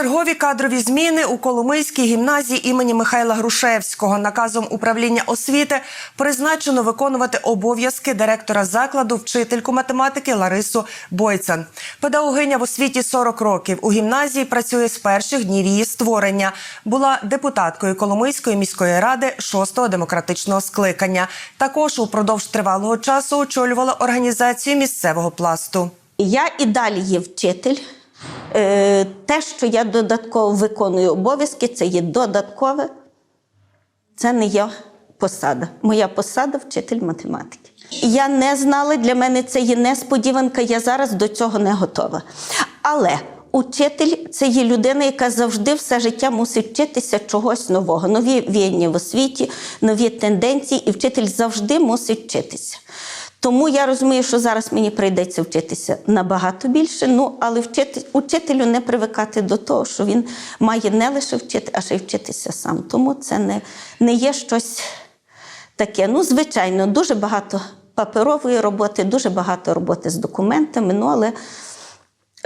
Чергові кадрові зміни у Коломийській гімназії імені Михайла Грушевського наказом управління освіти призначено виконувати обов'язки директора закладу вчительку математики Ларису Бойцан. Педагогиня в освіті 40 років. У гімназії працює з перших днів її створення. Була депутаткою Коломийської міської ради 6-го демократичного скликання. Також упродовж тривалого часу очолювала організацію місцевого пласту. Я і далі є вчитель. Е, Те, що я додатково виконую обов'язки, це є додаткове, це не є посада. Моя посада вчитель математики. Я не знала, для мене це є несподіванка, я зараз до цього не готова. Але учитель це є людина, яка завжди все життя мусить вчитися чогось нового. Нові віяння в освіті, нові тенденції, і вчитель завжди мусить вчитися. Тому я розумію, що зараз мені прийдеться вчитися набагато більше. Ну, але вчити, учителю не привикати до того, що він має не лише вчити, а ще й вчитися сам. Тому це не, не є щось таке. Ну, звичайно, дуже багато паперової роботи, дуже багато роботи з документами. Ну, але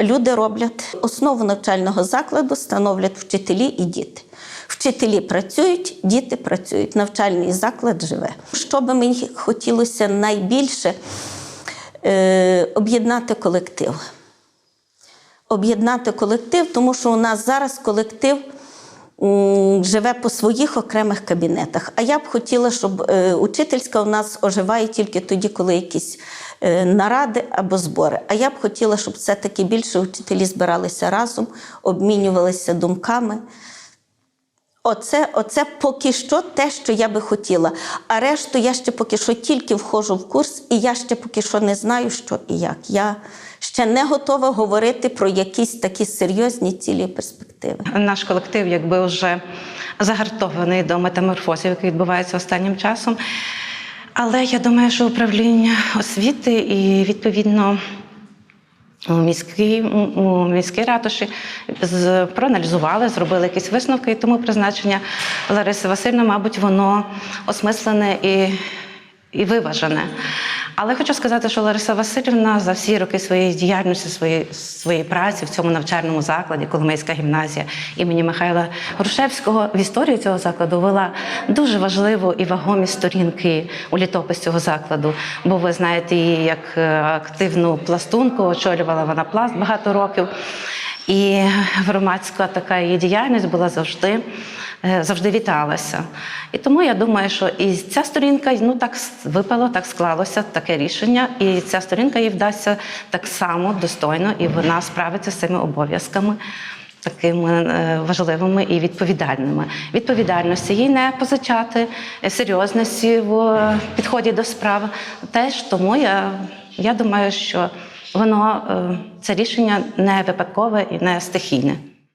люди роблять основу навчального закладу, становлять вчителі і діти. Вчителі працюють, діти працюють, навчальний заклад живе. Що би мені хотілося найбільше е, об'єднати колектив. Об'єднати колектив, тому що у нас зараз колектив живе по своїх окремих кабінетах. А я б хотіла, щоб е, учительська у нас оживає тільки тоді, коли якісь е, наради або збори. А я б хотіла, щоб все-таки більше учителі збиралися разом, обмінювалися думками. Оце, оце поки що те, що я би хотіла. А решту я ще поки що тільки входжу в курс, і я ще поки що не знаю, що і як. Я ще не готова говорити про якісь такі серйозні цілі перспективи. Наш колектив якби вже загартований до метаморфозів, які відбуваються останнім часом. Але я думаю, що управління освіти і відповідно у міській, у міській ратуші з- проаналізували, зробили якісь висновки, і тому призначення Лариси Васильівни, мабуть, воно осмислене і, і виважене. Але хочу сказати, що Лариса Васильівна за всі роки своєї діяльності, своєї, своєї праці в цьому навчальному закладі, Коломийська гімназія імені Михайла Грушевського, в історію цього закладу вела дуже важливу і вагомі сторінки у літопис цього закладу. Бо ви знаєте її як е, активну пластунку, очолювала вона пласт багато років. І громадська така її діяльність була завжди, завжди віталася. І тому я думаю, що і ця сторінка ну так випало, так склалося таке рішення, і ця сторінка їй вдасться так само достойно, і вона справиться з цими обов'язками. Такими е, важливими і відповідальними. Відповідальності їй не позичати, е, серйозності в е, підході до справи. Теж тому я, я думаю, що воно е, це рішення не випадкове і не стихійне.